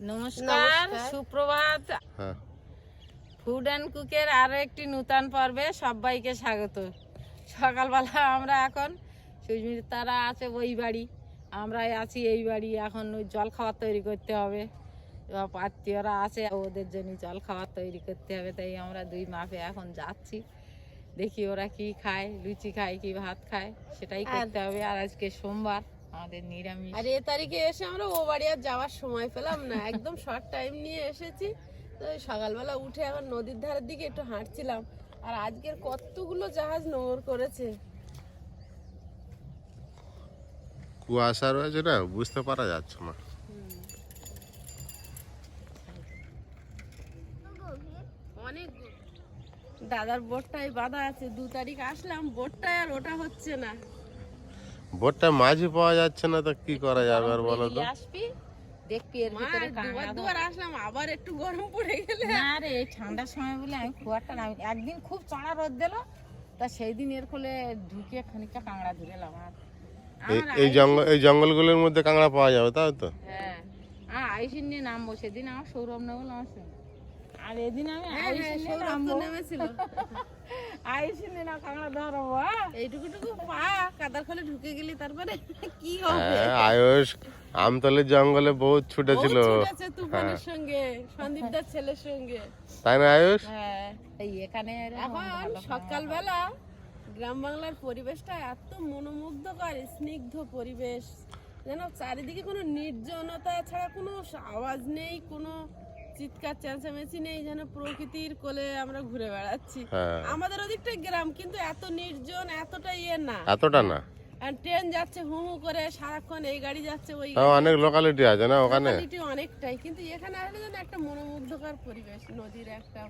নমস্কার। সুপ্রভাত। Food and কুকের আরও একটি নূতন পর্বে সবাইকে স্বাগত। সকালবেলা আমরা এখন তারা আছে ওই বাড়ি আমরা আছি এই বাড়ি এখন ওই জল খাবার তৈরি করতে হবে। এবার আত্মীয়রা আছে ওদের জন্য জল খাবার তৈরি করতে হবে তাই আমরা দুই মাপে এখন যাচ্ছি। দেখি ওরা কি খায় লুচি খায় কি ভাত খায় সেটাই করতে হবে। আর আজকে সোমবার আমাদের নিরামিষ। আর এ তারিখে এসে আমরা ও বাড়ি আর যাওয়ার সময় পেলাম না। একদম শর্ট টাইম নিয়ে এসেছি। তো সকালবেলা উঠে এখন নদীর ধারের দিকে একটু হাঁটছিলাম। আর আজকের কতগুলো জাহাজ নোংর করেছে? কুয়াশা রয়েছে না বুঝতে পারা যাচ্ছে না। অনেক দাদার বোটটাই বাঁধা আছে দু তারিখ আসলাম বোটটায় আর ওটা হচ্ছে না। বোটটা মাঝি পাওয়া যাচ্ছে না তো কি করা যাবে আর বলো তো? আসবি দেখবি এর ভিতরে দুবার দুবার আসলাম আবার একটু গরম পড়ে গেলে। না রে এই ঠান্ডার সময় বলে আমি খুব একটা নামি একদিন খুব চড়া রোদ দিল তা সেই দিন এর ফলে ঢুকে খানিকটা কাঁকড়া এই জঙ্গল এই জঙ্গলগুলোর মধ্যে কাঁকড়া পাওয়া যাবে তাই তো? হ্যাঁ। আর আইসিন নিয়ে নামবো সেদিন আমার সৌরভ। আর এদিন আমি হ্যাঁ, আইসিন হ্যাঁ, নিয়ে সৌরভ তো নামবো। নেমেছিল। আইসিন না কাঁকড়া ধরবো হ্যাঁ? এইটুকুটুকু? পা কাদার ফলে ঢুকে গেলি তারপরে কি হবে? হ্যাঁ আয়ুষ আমতলের জঙ্গলে বহুত ছুটেছিল। ও ছুটেছে তুফানের সঙ্গে সন্দীপদার ছেলের সঙ্গে। তাই না আয়ুষ? হ্যাঁ। এই এখানে এখন সকালবেলা গ্রাম বাংলার পরিবেশটা এত মনোমুগ্ধকর স্নিগ্ধ পরিবেশ। যেন চারিদিকে কোনো নির্জনতা ছাড়া কোনো আওয়াজ নেই কোনো চিৎকার চেঁচামেচি নেই যেন প্রকৃতির কোলে আমরা ঘুরে বেড়াচ্ছি। হ্যাঁ। আমাদের ওদিকটা গ্রাম কিন্তু এত নির্জন এতটা ইয়ে না। এতটা না। ট্রেন যাচ্ছে হু হু করে সারাক্ষণ এই গাড়ি যাচ্ছে ওই অনেক লোকালিটি আছে না ওখানে? অনেকটাই কিন্তু এখানে আসলে যেন একটা মনোমুগ্ধকর পরিবেশ নদীর একটা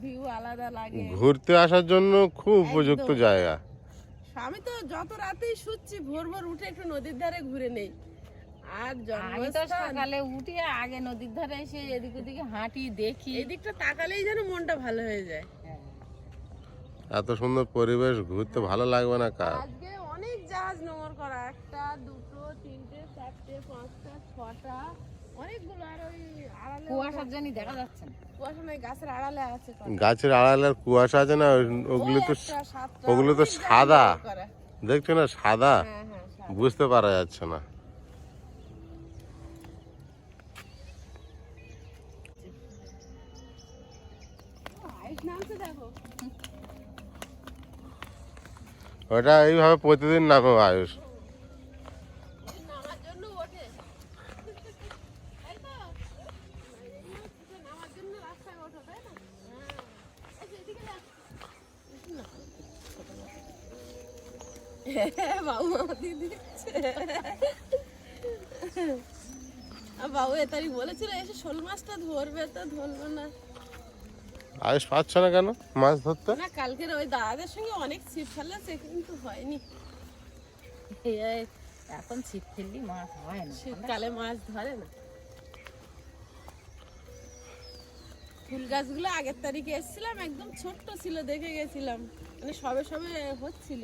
ভিউ আলাদা লাগে। ঘুরতে আসার জন্য খুব উপযুক্ত জায়গা। আমি তো যত রাতেই শুচ্ছি ভোর ভোর উঠে একটু নদীর ধারে ঘুরে নেই। আর আমি তো সকালে উঠে আগে নদীর ধারে এসে এদিক ওদিকে হাঁটি দেখি। এই দিকটা তাকালেই যেন মনটা ভালো হয়ে যায়। এত সুন্দর পরিবেশ ঘুরতে ভালো লাগবে না কার? আজকে অনেক জাহাজ নোংর করা একটা দুটো তিনটে চারটে পাঁচটা ছটা অনেকগুলো আর ওই আড়ালে কুয়াশার জন্য দেখা যাচ্ছে না। কুয়াশা নয় গাছের আড়ালে আছে গাছের আড়ালের কুয়াশা আছে না ওগুলো তো ওগুলো তো সাদা। দেখছ না সাদা? হ্যাঁ হ্যাঁ সাদা। বুঝতে পারা যাচ্ছে না। ওটা এইভাবে প্রতিদিন নামে আয়ুষ বাবু এ তারিখ বলেছিল এসে শোল মাছটা ধরবে, তো ধরলো না। আয়ুষ পাচ্ছ না কেন? মাছ ধরতে? না কালকের ওই দাদাদের সঙ্গে অনেক ছিপ ফেলেছে কিন্তু হয়নি। এখন ছিপ ফেললি মাছ হয় না। শীতকালে মাছ ধরে না। ফুল গাছগুলো আগের তারিখে এসেছিলাম একদম ছোট্ট ছিল দেখে গেছিলাম। মানে সবে সবে হচ্ছিল।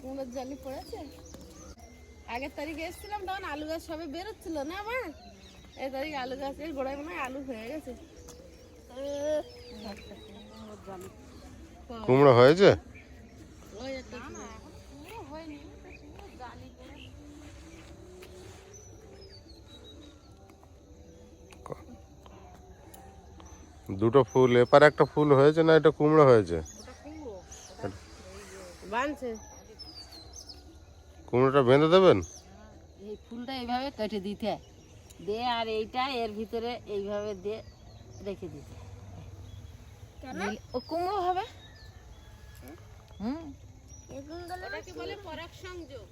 কুমড়োর জালি পড়েছে। আগের তারিখে এসেছিলাম তখন আলু গাছ সবে বেরোচ্ছিল না আমার এই তারিখ আলু গাছের গোড়ায় মনে হয় আলু হয়ে গেছে। কুমড়ো হয়েছে? দুটো ফুল, এপার একটা ফুল হয়েছে না এটা কুমড়ো হয়েছে? কুমড়োটা বেঁধে দেবেন? এই ফুলটা এইভাবে কেটে দিতে। দে আর এইটা এর ভিতরে এইভাবে দিয়ে রেখে দিতে। ও কুমড়ো হবে? হুম? ওটা বলে পরাগ সংযোগ।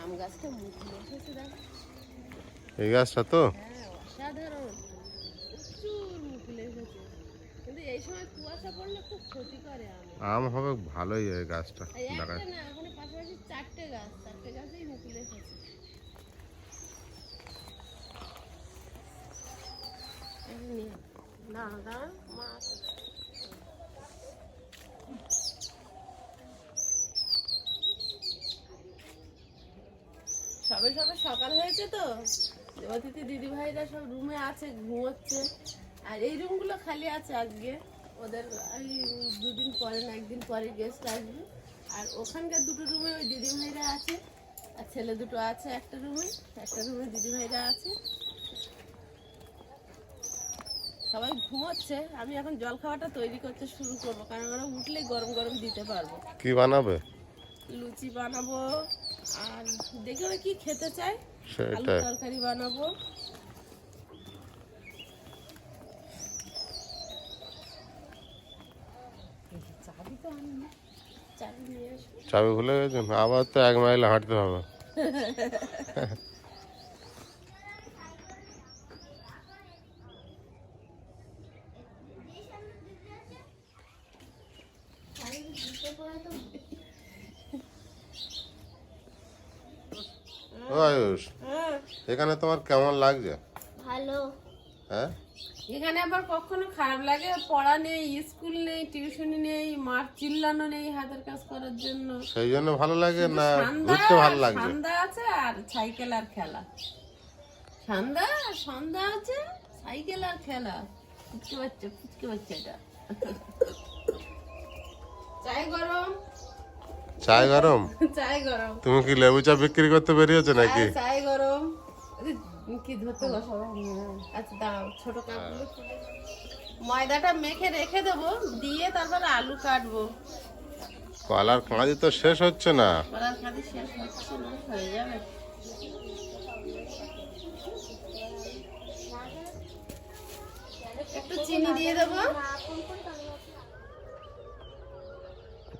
আম গাছটা মুখলে এসেছে দেখো। এই গাছটা তো? হ্যাঁ অসাধারণ। প্রচুর মুখলে এসেছে কিন্তু এই সময় কুয়াশা পড়লে খুব ক্ষতি করে আম। হবে ভালোই এই গাছটা। এই দেখা না ওখানে পাশাপাশি চারটে গাছ চারটে গাছেই মুকুল এসেছে এই নিয়ে। দাঁড়া দাঁড়া মা আসবে। সবে সবে সকাল হয়েছে তো। অতিথি দিদি ভাইরা সব রুমে আছে, ঘুমোচ্ছে। আর এই রুমগুলো খালি আছে আজকে। ওদের আমি দুদিন পরে না, একদিন পরে গেস্ট আসবে। আর ওখানকার দুটো রুমে ওই দিদি ভাইরা আছে, আর ছেলে দুটো আছে একটা রুমে একটা রুমে দিদি ভাইরা আছে। সবাই ঘুমোচ্ছে আমি এখন জল খাওয়াটা তৈরি করতে শুরু করব কারণ ওরা উঠলেই গরম গরম দিতে পারব। কি বানাবে? লুচি বানাবো আর দেখি ওরা কি খেতে চায়। আলু তরকারি বানাবো। চাবি ভুলে গেছেন আবার তো এক মাইল হাঁটতে হবে ও আয়ুষ হ্যাঁ এখানে তোমার কেমন লাগছে? ভালো। হ্যাঁ? এখানে আবার কখনো খারাপ লাগে? পড়া নেই স্কুল নেই টিউশনি নেই মার চিল্লানো নেই হাতের কাজ করার জন্য। সেই জন্য ভালো লাগে না? ঘুরতে ভালো লাগছে। ঠান্ডা আছে আর সাইকেল আর খেলা। ঠান্ডা সন্ধ্যা আছে সাইকেল আর খেলা। ফুচকে বাচ্চা ফুচকে বাচ্চা এটা। চাই গরম। চাই গরম? চাই গরম। তুমি কি লেবু চা বিক্রি করতে বেরিয়েছো নাকি? হ্যাঁ, চাই গরম। কি ধরতে আচ্ছা দাঁড়াও ছোট কাপগুলো দাও। ময়দাটা মেখে রেখে দেবো দিয়ে তারপর আলু কাটবো। কলার কাঁদি তো শেষ হচ্ছে না। কলার কাঁদি শেষ হচ্ছে না হয়ে যাবে। একটু চিনি দিয়ে দেবো।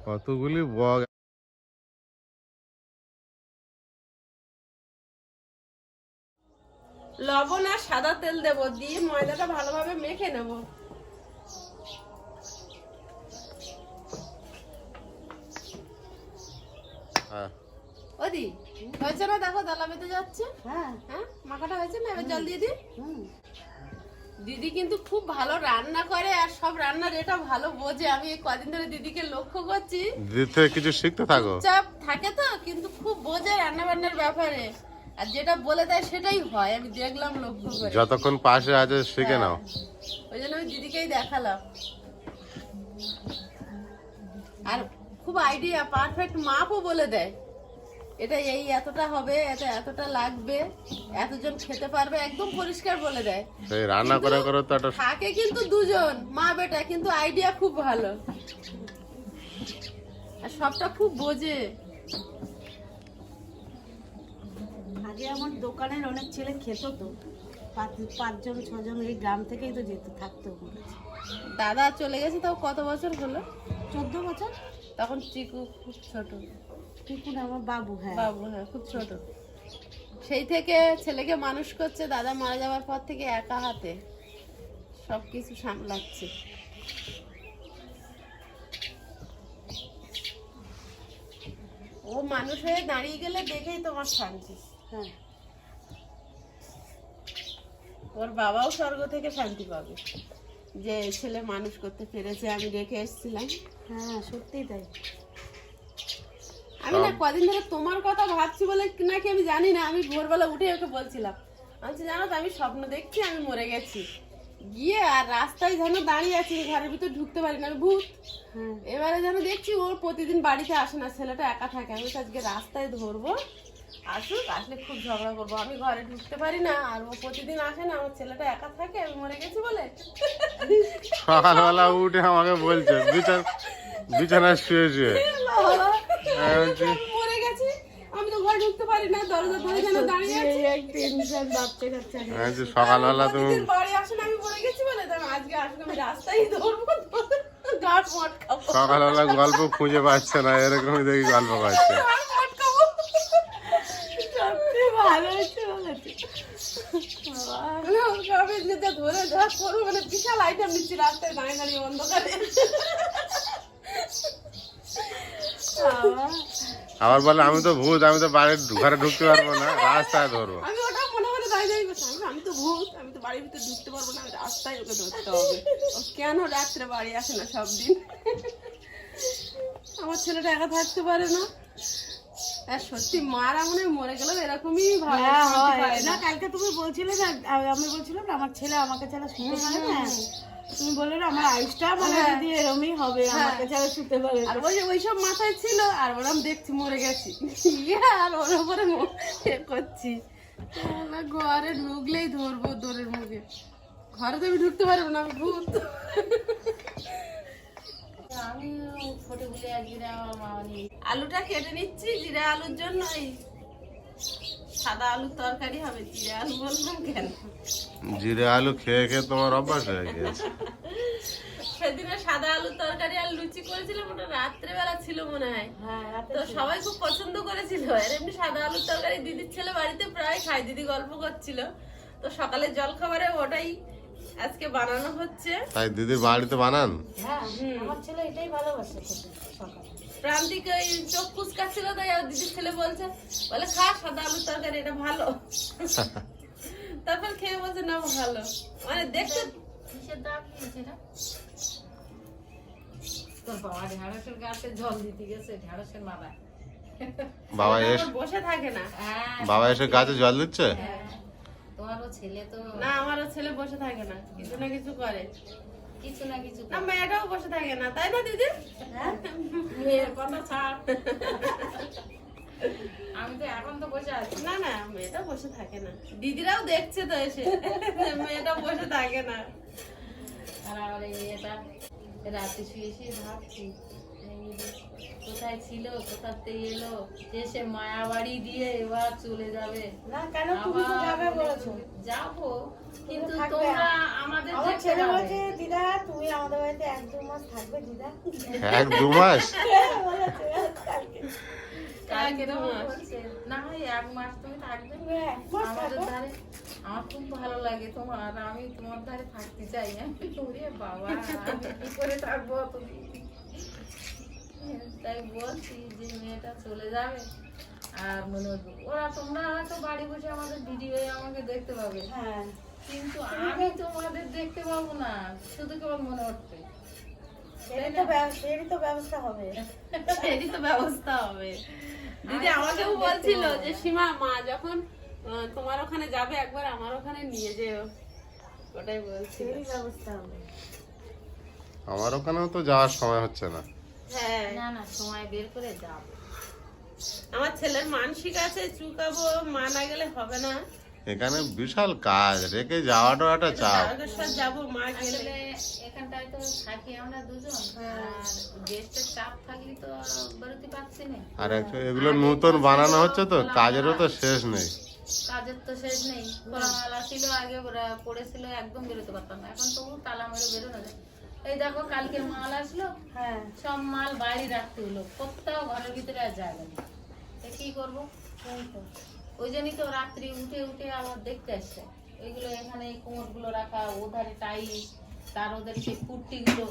কতগুলি বগ সাদা তেল দেবো দিয়ে ময়দাটা ভালোভাবে মেখে নেব। হ্যাঁ। ওদি হয়েছে না? দেখো দলা বেঁধে যাচ্ছে। হ্যাঁ। হ্যাঁ মাখাটা হয়েছে না? এবার জল দিয়ে দিই? দিদি কিন্তু খুব ভালো রান্না করে আর সব রান্নার এটা ভালো বোঝে। আমি এই কদিন ধরে দিদিকে লক্ষ্য করছি। দিদি কিছু শিখতে থাকো। চাপ থাকে তো কিন্তু খুব বোঝে রান্না বান্নার ব্যাপারে। আর যেটা বলে দেয় সেটাই হয় আমি দেখলাম লক্ষ্য করে। যতক্ষণ পাশে আছে শিখে নাও। ওই জন্য আমি দিদিকেই দেখালাম। আর খুব আইডিয়া পারফেক্ট মাপও বলে দেয়। এটা এই এতটা হবে এটা এতটা লাগবে এতজন খেতে পারবে একদম পরিষ্কার বলে দেয়। সেই রান্না করে করে তো একটা থাকে কিন্তু দুজন মা বেটা কিন্তু আইডিয়া খুব ভালো। আর সবটা খুব বোঝে। আগে আমার দোকানের অনেক ছেলে খেত তো। পাঁচজন ছজন এই গ্রাম থেকেই তো যেত থাকতো দাদা চলে গেছে তাও কত বছর হলো? চোদ্দ বছর। তখন চিকু খুব ছোট। টিকুন আমার বাবু হ্যাঁ। বাবু হ্যাঁ খুব ছোট। সেই থেকে ছেলেকে মানুষ করছে দাদা মারা যাওয়ার পর থেকে একা হাতে। সব কিছু সামলাচ্ছে। ও মানুষ হয়ে দাঁড়িয়ে গেলে দেখেই তোমার শান্তি। হ্যাঁ। ওর বাবাও স্বর্গ থেকে শান্তি পাবে। যে ছেলে মানুষ করতে পেরেছে আমি রেখে এসেছিলাম। হ্যাঁ সত্যিই তাই। আমি না কদিন ধরে তোমার কথা ভাবছি বলে নাকি আমি জানি না আমি ভোরবেলা উঠে ওকে বলছিলাম। আমি বলছি, জানো তো আমি স্বপ্ন দেখছি আমি মরে গেছি। গিয়ে আর রাস্তায় যেন দাঁড়িয়ে আছি ঘরের ভিতর ঢুকতে পারি না আমি ভূত। হ্যাঁ। এবারে যেন দেখছি ওর প্রতিদিন বাড়িতে আসে না ছেলেটা একা থাকে আমি আজকে রাস্তায় ধরবো আসুক আসলে খুব ঝগড়া করব। আমি ঘরে ঢুকতে পারি না আর ও প্রতিদিন আসে না আমার ছেলেটা একা থাকে আমি মরে গেছি বলে। সকালবেলা উঠে আমাকে বলছে বিছানা বিছানায় শুয়ে শুয়ে। মরে গেছি আমি তো ঘরে ঢুকতে পারি না দরজা ধরে যেন দাঁড়িয়ে আছি? টেনশন বাচ্চা কাচ্চা আমি সকালবেলা তুমি বাড়ি আসে না আমি মরে গেছি বলে তাই আজকে আসলে আমি রাস্তায় ধরবো সকালবেলা গল্প খুঁজে পাচ্ছে না এরকমই দেখি গল্প পাচ্ছে গাছ মটকাবো সত্যি ভালো হয়েছে বলেছে মানে ওকে আমি যেটা ধরে মানে বিশাল আইটেম নিচ্ছি রাস্তায় দাঁড়িয়ে দাঁড়িয়ে অন্ধকারে আবার বলে, আমি তো ভূত, আমি তো বাড়ির ঘরে ঢুকতে পারব না, রাস্তায় ধরবো। আমি ওটা মনে আমি- তো আমি তো ঢুকতে পারব না রাস্তায় ওকে ধরতে হবে। কেন রাত্রে বাড়ি আসে না সব দিন? আমার ছেলেটা একা থাকতে পারে না। সত্যি মারা মনে হয় মরে গেলেও এরকমই ভাবে হ্যাঁ, শান্তি হয়। না। কালকে তুমি বলছিলে না আমি বলছিলাম না আমার ছেলে আমাকে ছাড়া শুতে পারে না। তুমি বললে না আমার আইসটা মানে দিদি এরমই হবে আমাকে ছাড়া শুতে পারে আর ওই ওইসব মাথায় ছিল আর ওরম দেখছি মরে গেছি। ইয়ে আর ওর উপরে ম- করছি। ঘরে ঢুকলেই ধরবো দোরের মুখে। ঘরে তো আমি ঢুকতে পারব না ভূত আমি ফটো গুলে একদিন আমার মা নিয়ে আলুটা কেটে নিচ্ছি জিরা আলুর জন্য সাদা আলুর তরকারি হবে জিরা আলু বললাম কেন? জিরে আলু খেয়ে খেয়ে তোমার অভ্যাস হয়ে গেছে সেদিনে সাদা আলুর তরকারি আর লুচি করেছিলাম ওটা রাত্রেবেলা ছিল মনে হয়। হ্যাঁ তো সবাই খুব পছন্দ করেছিল। আর এমনি সাদা আলুর তরকারি দিদির ছেলে বাড়িতে প্রায় খায় দিদি গল্প করছিল। তো সকালে জল খাবারে ওটাই আজকে বানানো হচ্ছে তাই দিদির বাড়িতে বানান? হ্যাঁ আমার ছেলে এটাই ভালোবাসে প্রান্তিক ওই চোখ কুচকাচ্ছিল তাই আর দিদির ছেলে বলছে বলে খা সাদা আলুর তরকারি এটা ভালো। তারপর খেয়ে বলছে না ভালো। মানে দেখতে কিসের দাম নিয়েছে না তোর বাবা ঢেঁড়সের গাছে জল দিতে গেছে ঢেঁড়সের মালা বাবা বসে থাকে না। হ্যাঁ। বাবা এসে গাছে জল দিচ্ছে? হ্যাঁ। তোমারও ছেলে তো না আমারও ছেলে বসে থাকে না কিছু না কিছু করে। কিছু না কিছু না মেয়েটাও বসে থাকে না তাই না দিদি? হ্যাঁ? মেয়ের কথা ছাড়। আমি তো এখন তো বসে আছি। না না মেয়েটা বসে থাকে না। দিদিরাও দেখছে তো এসে মেয়েটা বসে থাকে না। আর আমার এই মেয়েটা রাতে শুয়ে শুয়ে ভাবছি। কোথায় ছিল? কোথাতে এলো? এসে মায়াবাড়ি দিয়ে এবার চলে যাবে। না কেন তুমি তো যাবে বলেছ যাব কিন্তু থাকবে। তোমরা আমাদের আমার ছেলে বলছে দিদা তুমি আমাদের বাড়িতে এক দু মাস থাকবে দিদা? এক দু মাস? কালকে। কালকে তো না হয় এক মাস তুমি থাকবে। তুমি এক মাস আমাদের ধারে আমার খুব ভালো লাগে তোমার আমি তোমার ধারে থাকতে চাই। আমি বাবা আমি কি করে থাকব অতদিন? তাই বলছি যে মেয়েটা চলে যাবে। আর মনে হচ্ছে ওরা তোমরা হয়তো বাড়ি বসে আমাদের দিদি ভিডিও আমাকে দেখতে পাবে। হ্যাঁ। কিন্তু আমি তোমাদের দেখতে পাবো না শুধু কেবল মনে এরই তো ব্যবস্থা হবে। এরই তো ব্যবস্থা হবে। দিদি আমাকেও বলছিল যে সীমা মা যখন তোমার ওখানে যাবে একবার আমার ওখানে নিয়ে যেও। ওটাই বলছিল। এরই ব্যবস্থা হবে। আমার ওখানেও তো যাওয়ার সময় হচ্ছে না। হ্যাঁ। না না সময় বের করে যাব আমার ছেলের মানসিক আছে চুকাবো মা গেলে হবে না। এখানে বিশাল কাজ রেখে যাওয়াটাও একটা চাপ। যাব মা গেলে। এখানটায় তো থাকি আমরা দুজন আর গেস্টের চাপ থাকলে তো বেরোতে পারছি না। আর এগুলো নতুন বানানো হচ্ছে তো কাজেরও তো শেষ নেই। কাজের তো শেষ নেই খোলামেলা ছিল আগে পড়েছিল একদম বেরোতে পারতাম না। এখন তবু তালা মেরে বেরোনো যায়। এই দেখো কালকে মাল আসলো। হ্যাঁ। সব মাল বাইরে রাখতে হলো। কোথাও ঘরের ভিতরে আর জায়গা নেই। তা কি করব? ওই জন্যই তো রাত্রি উঠে উঠে আবার দেখতে আসছে। ওইগুলো এখানে কোমরগুলো রাখা ওধারে টাইস তার ওদের সেই কুর্তিগুলো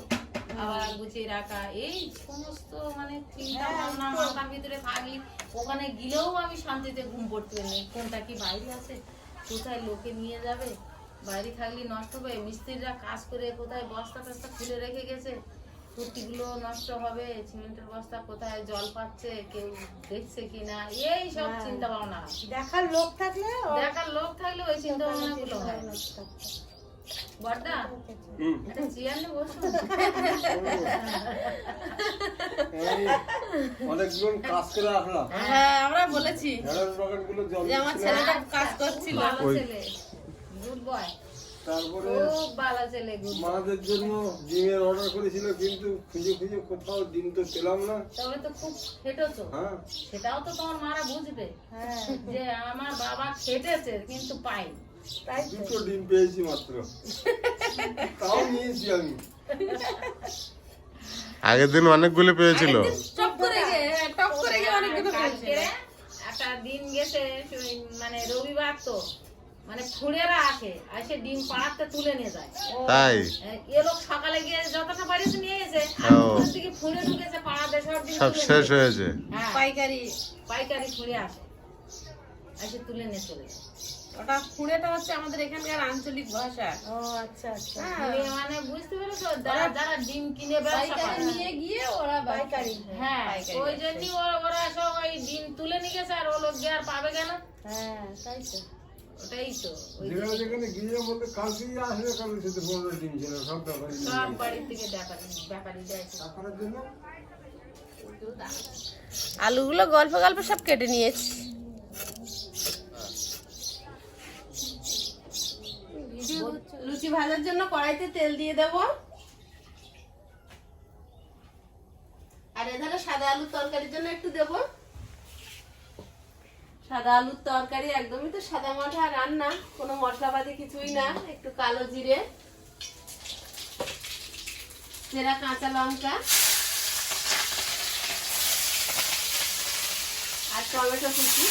আবার গুছিয়ে রাখা। এই সমস্ত মানে চিন্তা ভাবনা মাথার ভিতরে থাকি। ওখানে গেলেও আমি শান্তিতে ঘুম পড়তে পারি কোনটা কি বাইরে আছে? কোথায় লোকে নিয়ে যাবে? বাইরে থাকলে নষ্ট হবে মিস্ত্রিরা কাজ করে কোথায় বস্তা টস্তা খুলে রেখে গেছে? কুর্তিগুলো নষ্ট হবে সিমেন্টের বস্তা কোথায় জল পাচ্ছে কেউ দেখছে কিনা? এই সব চিন্তা ভাবনা দেখার লোক থাকলে দেখার লোক থাকলে ওই চিন্তা ভাবনা গুলো হয়। চেয়ার বসুন অনেকজন কাজ করে রাখলাম। হ্যাঁ আমরা বলেছি ঢেঁড়স বাগানগুলো জল যে আমার ছেলেটা কাজ করছিল। ভালো ছেলে। বয়। তারপরে খুব ভালো ছেলে গুড মাদের জন্য ডিমের অর্ডার করেছিল কিন্তু খুঁজে খুঁজে কোথাও ডিম তো পেলাম না। তবে তো খুব খেটেছো। হ্যাঁ। সেটাও তো তোমার মারা বুঝবে হ্যাঁ। যে আমার বাবা খেটেছে কিন্তু পাইনি। দুটো ডিম পেয়েছি মাত্র। তাও নিয়েছি আমি। আগের দিন অনেকগুলো পেয়েছিল। টপ করে গিয়ে হ্যাঁ, টপ করে গিয়ে অনেকগুলো কালকে একটা দিন গেছে মানে রবিবার তো। মানে ফুড়েরা আসে আর সে ডিম পাড়াতে তুলে নিয়ে যায়। তাই? এ লোক সকালে গিয়ে যতটা পারিস নিয়ে এসে। দিকে ফুড়ে ঢুকেছে পাড়াতে সব ডিম সব শেষ হয়েছে। হ্যাঁ পাইকারি। পাইকারি ফুড়ে আসে। তুলে নিয়ে চলে যায়। ওটা ফুড়েটা হচ্ছে আমাদের এখানকার আঞ্চলিক ভাষা। ও আচ্ছা আচ্ছা। মানে বুঝতে পেরেছ? যারা যারা ডিম কিনে ব্যবসা নিয়ে গিয়ে ওরা পাইকারি। হ্যাঁ ওই জন্যই ওরা ওরা সব ওই ডিম তুলে নিয়ে গেছে আর ও লোক গিয়ে আর পাবে কেন? হ্যাঁ তাই তো। ওটাই তো যেখানে যেখানে গিয়ে বলতে কালকেই আসবে কালকে সাথে পনেরো দিন ছিল সব ব্যাপারই সব বাড়ির থেকে ব্যাপারী ব্যাপারী যাইছে টাকার জন্য? আলুগুলো গল্প গল্প সব কেটে নিয়েছি। লুচি ভাজার জন্য কড়াইতে তেল দিয়ে দেব। আর এধারে সাদা আলুর তরকারির জন্য একটু দেব। সাদা আলুর তরকারি একদমই তো সাদা মাঠা রান্না, কোনো মশলাপাতি কিছুই না, একটু কালো জিরে সেরা কাঁচা লঙ্কা, আর টমেটো কুচি।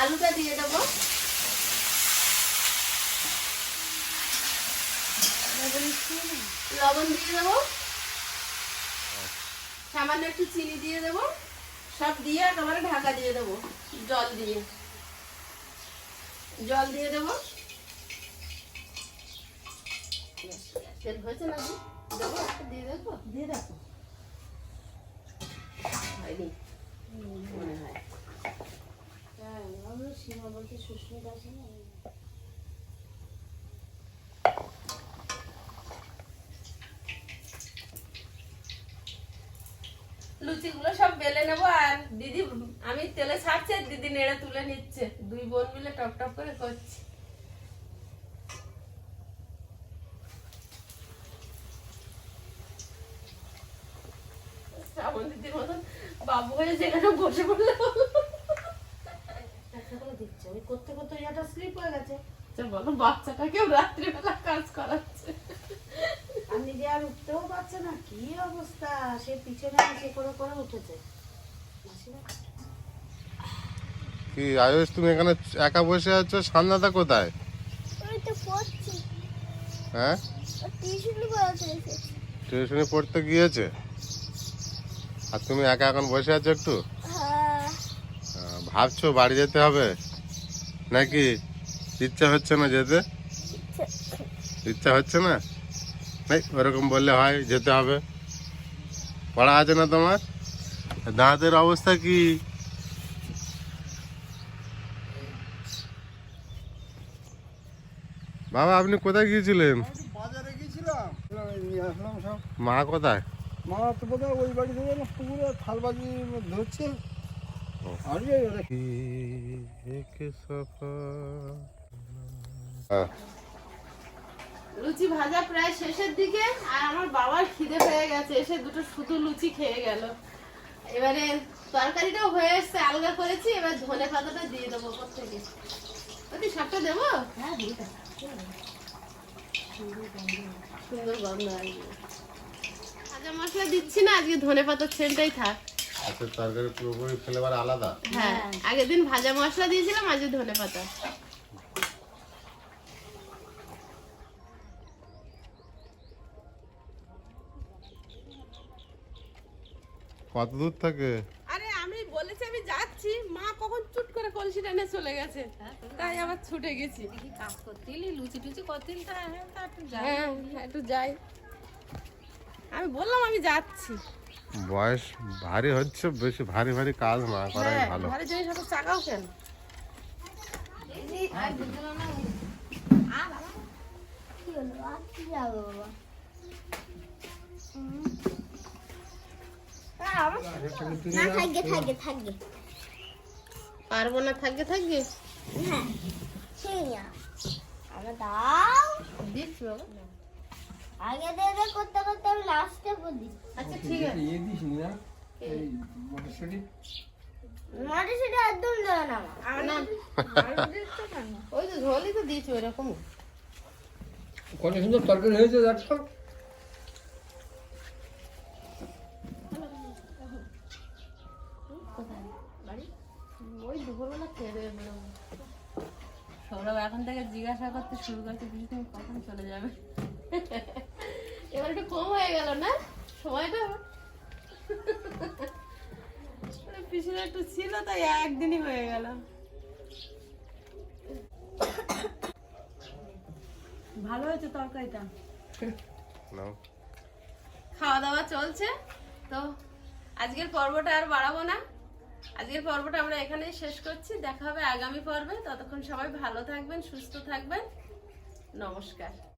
আলুটা দিয়ে দেবো। লবণ দিয়ে দেবো। সামান্য একটু চিনি দিয়ে দেবো। সব দিয়ে একেবারে ঢাকা দিয়ে দেবো জল দিয়ে। জল দিয়ে দেবো। তেল হয়েছে না দেবো একটা দিয়ে দেখব দিয়ে দেখো হয়নি। মনে হয়। হ্যাঁ আমরা সীমা বলতে সুস্মিতা আছে না লুচিগুলো সব বেলে নেব আর দিদি আমি তেলে ছাড়ছি আর দিদি নেড়ে তুলে নিচ্ছে। দুই বোন মিলে টপ টপ করে করছি। শ্রাবণ দিদির মতন বাবু হয়ে যেখানে বসে পড়লে। দিচ্ছে। ওই করতে করতে ইয়াটা স্লিপ হয়ে গেছে। আচ্ছা বলো বাচ্চাটাকেও রাত্রিবেলা কাজ করাচ্ছে আর নিজে আর উঠতেও পারছে না কি অবস্থা সে করে করে উঠেছে। কি আয়ুষ তুমি এখানে একা বসে আছো? সান্নাদা কোথায়? ওই তো পড়ছি। হ্যাঁ? টিউশনি টিউশনে পড়তে গিয়েছে? আর তুমি একা এখন বসে আছো একটু? হ্যাঁ। ভাবছ বাড়ি যেতে হবে? নাকি ইচ্ছা হচ্ছে না যেতে? ইচ্ছা হচ্ছে না। ওরকম বললে হয় যেতে হবে। পড়া আছে না তোমার? দাঁতের অবস্থা কি? বাবা আপনি কোথায় গিয়েছিলেন? বাজারে আসলাম সব। মা কোথায়? মা তো বোধহয় ওই বাড়ি থেকে পুকুরে থালবাজি ধরছে। লুচি ভাজা প্রায় শেষের দিকে আর আমার বাবার খিদে পেয়ে গেছে এসে দুটো শুধু লুচি খেয়ে গেল। এবারে তরকারিটাও হয়ে এসছে আলগা করেছি এবার ধনে পাতাটা দিয়ে দেবো ওপর থেকে। সবটা দেবো? হ্যাঁ সুন্দর গন্ধ আসবে। ভাজা মশলা দিচ্ছি না আজকে ধনে পাতার সেন্টটাই থাক। আচ্ছা তরকারি পুরোপুরি ফ্লেভার আলাদা? হ্যাঁ। আগের দিন ভাজা মশলা দিয়েছিলাম আজকে ধনে পাতা। কত দূর থাকে? আরে আমি বলেছি আমি যাচ্ছি। মা কখন চুট করে কলসি টেনে চলে গেছে। তাই আবার ছুটে গেছি। কাজ করতে লুচি টুচি করতে এলি তা হ্যাঁ একটু যাই। হ্যাঁ একটু যাই। আমি বললাম আমি যাচ্ছি। বয়স ভারী হচ্ছে বেশি ভারী ভারী কাজ না করাই হ্যাঁ ভালো। ঘরে জিনিস হাতে চাকাও কেন? কি হলো? আর কি যাব বাবা? না থাকবে থাকবে থাকবে। পারব না থাকবে থাকবে? হ্যাঁ সেই না আমার দাও। দিচ্ছি বাবা। আগে করতে করতে আমি লাস্টে বলি। আচ্ছা ঠিক আছে। দিস না এই মটরশুঁটি। একদম না না। ওই তো ঝোলই তো দিয়েছি কত সুন্দর তরকারি হয়েছে দেখো ওই দুপুরবেলা খেয়ে সৌরভ এখন থেকে জিজ্ঞাসা করতে শুরু করছে দিদি তুমি কখন চলে যাবে। এবার একটু কম হয়ে গেল না? সময়টা পিছনে একটু ছিল তাই একদিনই হয়ে গেল। ভালো হয়েছে তরকারিটা? খাওয়া দাওয়া চলছে তো আজকের পর্বটা আর বাড়াবো না। আজকের পর্বটা আমরা এখানেই শেষ করছি। দেখা হবে আগামী পর্বে। ততক্ষণ সবাই ভালো থাকবেন, সুস্থ থাকবেন। নমস্কার।